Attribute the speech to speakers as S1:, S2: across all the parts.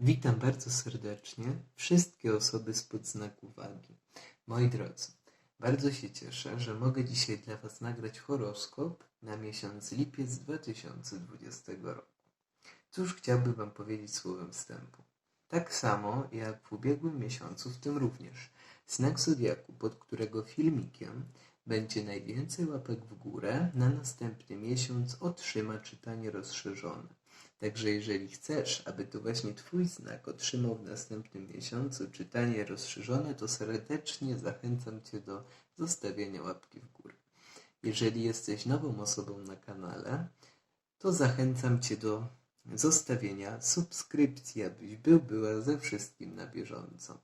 S1: Witam bardzo serdecznie wszystkie osoby spod znaku wagi. Moi drodzy, bardzo się cieszę, że mogę dzisiaj dla Was nagrać horoskop na miesiąc lipiec 2020 roku. Cóż chciałbym Wam powiedzieć słowem wstępu? Tak samo jak w ubiegłym miesiącu, w tym również znak zodiaku, pod którego filmikiem będzie najwięcej łapek w górę, na następny miesiąc otrzyma czytanie rozszerzone. Także jeżeli chcesz, aby to właśnie Twój znak otrzymał w następnym miesiącu czytanie rozszerzone, to serdecznie zachęcam Cię do zostawienia łapki w górę. Jeżeli jesteś nową osobą na kanale, to zachęcam Cię do zostawienia subskrypcji, abyś był, była ze wszystkim na bieżąco.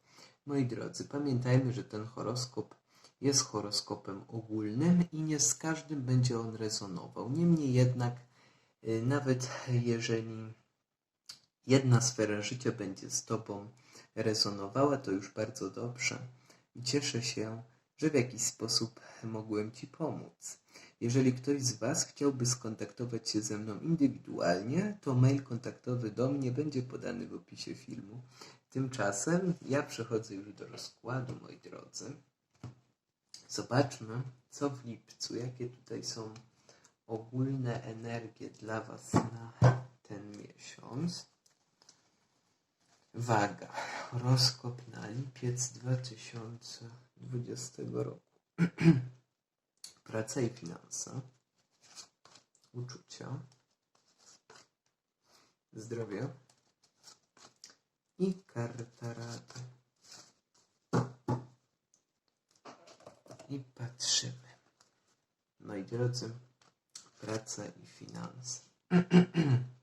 S1: Moi drodzy, pamiętajmy, że ten horoskop jest horoskopem ogólnym i nie z każdym będzie on rezonował. Niemniej jednak, nawet jeżeli jedna sfera życia będzie z Tobą rezonowała, to już bardzo dobrze. I cieszę się, że w jakiś sposób mogłem Ci pomóc. Jeżeli ktoś z Was chciałby skontaktować się ze mną indywidualnie, to mail kontaktowy do mnie będzie podany w opisie filmu. Tymczasem ja przechodzę już do rozkładu, moi drodzy. Zobaczmy, co w lipcu, jakie tutaj są ogólne energie dla Was na ten miesiąc. Waga. Horoskop na lipiec 2020 roku. Praca i finanse. Uczucia. Zdrowie. I karta rady. I patrzymy. Moi drodzy, praca i finanse.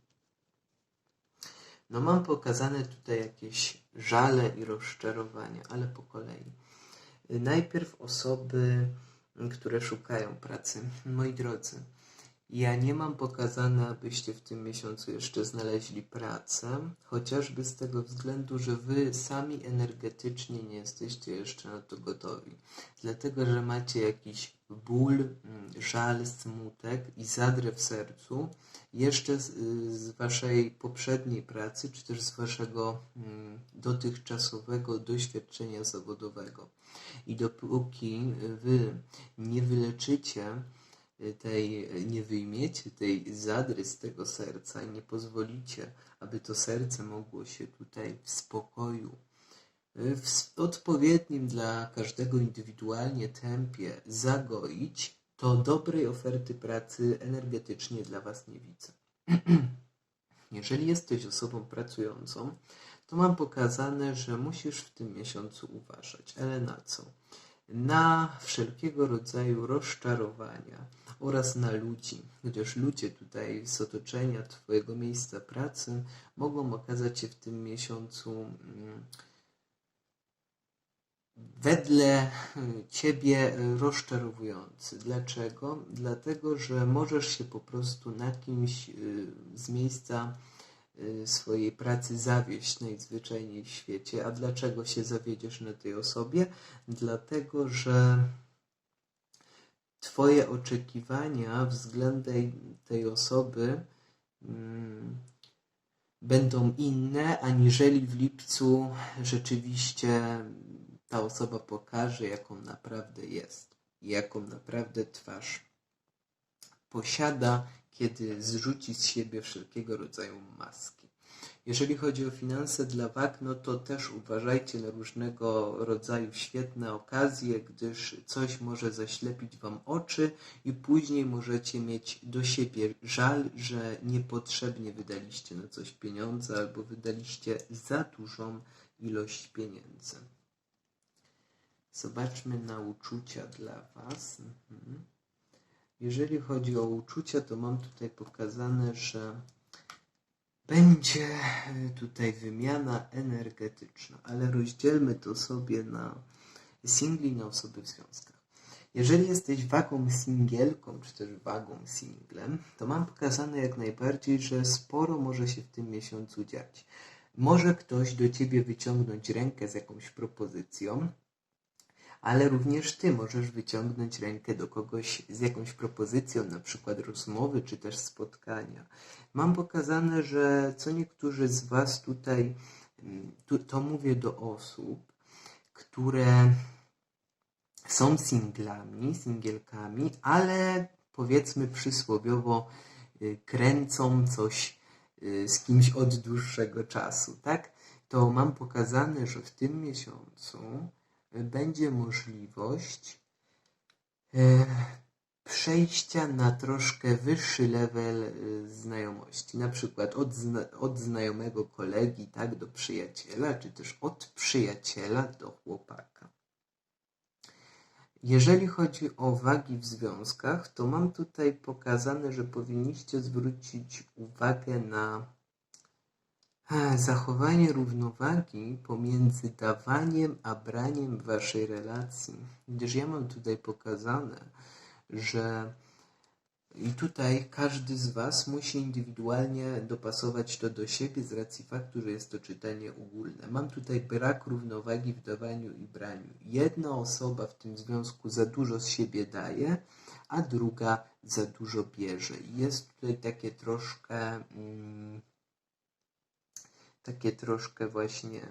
S1: No mam pokazane tutaj jakieś żale i rozczarowania, ale po kolei. Najpierw osoby, które szukają pracy. Moi drodzy, ja nie mam pokazane, abyście w tym miesiącu jeszcze znaleźli pracę, chociażby z tego względu, że wy sami energetycznie nie jesteście jeszcze na to gotowi. Dlatego, że macie jakiś ból, mm, żal, smutek i zadrę w sercu jeszcze z, z waszej poprzedniej pracy, czy też z waszego mm, dotychczasowego doświadczenia zawodowego. I dopóki wy nie wyleczycie tej, nie wyjmiecie tej zadry z tego serca i nie pozwolicie, aby to serce mogło się tutaj w spokoju, w odpowiednim dla każdego indywidualnie tempie zagoić, to dobrej oferty pracy energetycznie dla Was nie widzę. Jeżeli jesteś osobą pracującą, to mam pokazane, że musisz w tym miesiącu uważać. Ale na co? Na wszelkiego rodzaju rozczarowania oraz na ludzi, gdyż ludzie tutaj z otoczenia Twojego miejsca pracy mogą okazać się w tym miesiącu mm, wedle Ciebie rozczarowujący. Dlaczego? Dlatego, że możesz się po prostu na kimś y, z miejsca swojej pracy zawieść najzwyczajniej w świecie. A dlaczego się zawiedziesz na tej osobie? Dlatego, że Twoje oczekiwania względem tej osoby mm, będą inne, aniżeli w lipcu rzeczywiście ta osoba pokaże, jaką naprawdę jest jaką naprawdę twarz posiada, kiedy zrzuci z siebie wszelkiego rodzaju maski. Jeżeli chodzi o finanse dla wag, no to też uważajcie na różnego rodzaju świetne okazje, gdyż coś może zaślepić Wam oczy i później możecie mieć do siebie żal, że niepotrzebnie wydaliście na coś pieniądze albo wydaliście za dużą ilość pieniędzy. Zobaczmy na uczucia dla Was. Mhm. Jeżeli chodzi o uczucia, to mam tutaj pokazane, że będzie e, tutaj wymiana energetyczna, ale rozdzielmy to sobie na singli, na osoby w związkach. Jeżeli jesteś wagą singielką, czy też wagą singlem, to mam pokazane jak najbardziej, że sporo może się w tym miesiącu dziać. Może ktoś do ciebie wyciągnąć rękę z jakąś propozycją, ale również Ty możesz wyciągnąć rękę do kogoś z jakąś propozycją, na przykład rozmowy czy też spotkania. Mam pokazane, że co niektórzy z Was tutaj, mm, to mówię do osób, które są singlami, singielkami, ale powiedzmy przysłowiowo y, kręcą coś y, z kimś od dłuższego czasu, tak? To mam pokazane, że w tym miesiącu będzie możliwość e, przejścia na troszkę wyższy level y, znajomości. Na przykład od, zna, od znajomego kolegi, tak, do przyjaciela, czy też od przyjaciela do chłopaka. Jeżeli chodzi o wagi w związkach, to mam tutaj pokazane, że powinniście zwrócić uwagę na e, zachowanie równowagi pomiędzy dawaniem a braniem waszej relacji. Gdyż ja mam tutaj pokazane, że i tutaj każdy z Was musi indywidualnie dopasować to do siebie z racji faktu, że jest to czytanie ogólne. Mam tutaj brak równowagi w dawaniu i braniu. Jedna osoba w tym związku za dużo z siebie daje, a druga za dużo bierze. Jest tutaj takie troszkę, mm, takie troszkę właśnie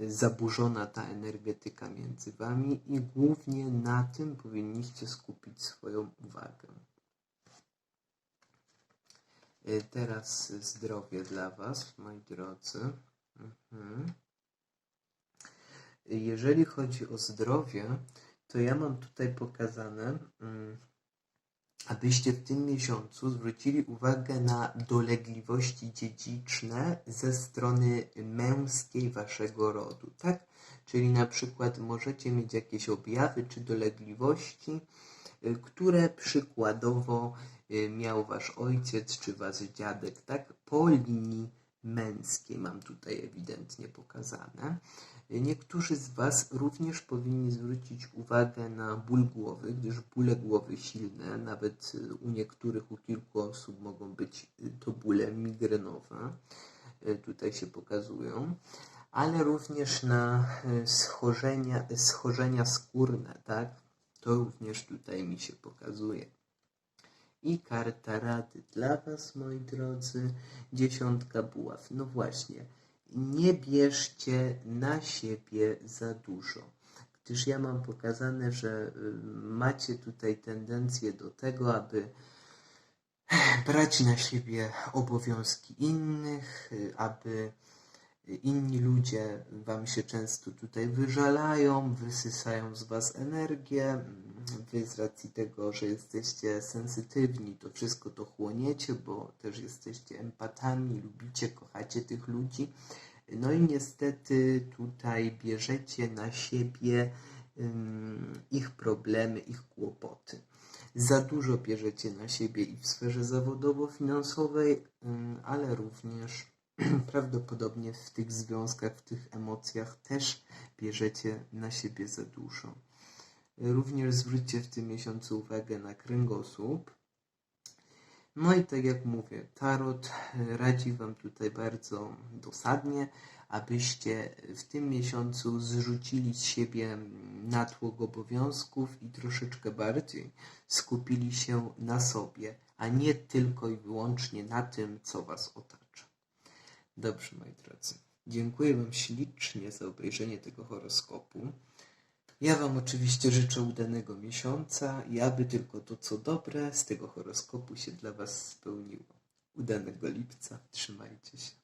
S1: zaburzona ta energetyka między Wami i głównie na tym powinniście skupić swoją uwagę. Y, Teraz zdrowie dla Was, moi drodzy. Mhm. Jeżeli chodzi o zdrowie, to ja mam tutaj pokazane, mm, abyście w tym miesiącu zwrócili uwagę na dolegliwości dziedziczne ze strony męskiej waszego rodu, tak? Czyli na przykład możecie mieć jakieś objawy czy dolegliwości, y, które przykładowo y, miał wasz ojciec czy wasz dziadek, tak? Po linii męskiej mam tutaj ewidentnie pokazane. Niektórzy z Was również powinni zwrócić uwagę na ból głowy, gdyż bóle głowy silne, nawet u niektórych, u kilku osób mogą być to bóle migrenowe, tutaj się pokazują, ale również na schorzenia, schorzenia skórne, tak? To również tutaj mi się pokazuje. I karta rady dla Was, moi drodzy, dziesiątka buław. No właśnie, nie bierzcie na siebie za dużo, gdyż ja mam pokazane, że y, macie tutaj tendencję do tego, aby brać na siebie obowiązki innych, y, aby inni ludzie Wam się często tutaj wyżalają, wysysają z Was energię. Wy z racji tego, że jesteście sensytywni, to wszystko to chłoniecie, bo też jesteście empatami, lubicie, kochacie tych ludzi. No i niestety tutaj bierzecie na siebie ich problemy, ich kłopoty. Za dużo bierzecie na siebie i w sferze zawodowo-finansowej, ale również prawdopodobnie w tych związkach, w tych emocjach też bierzecie na siebie za dużo. Również zwróćcie w tym miesiącu uwagę na kręgosłup. No i tak jak mówię, Tarot radzi Wam tutaj bardzo dosadnie, abyście w tym miesiącu zrzucili z siebie natłok obowiązków i troszeczkę bardziej skupili się na sobie, a nie tylko i wyłącznie na tym, co Was otacza. Dobrze, moi drodzy. Dziękuję Wam ślicznie za obejrzenie tego horoskopu. Ja Wam oczywiście życzę udanego miesiąca i aby tylko to, co dobre z tego horoskopu się dla Was spełniło. Udanego lipca. Trzymajcie się.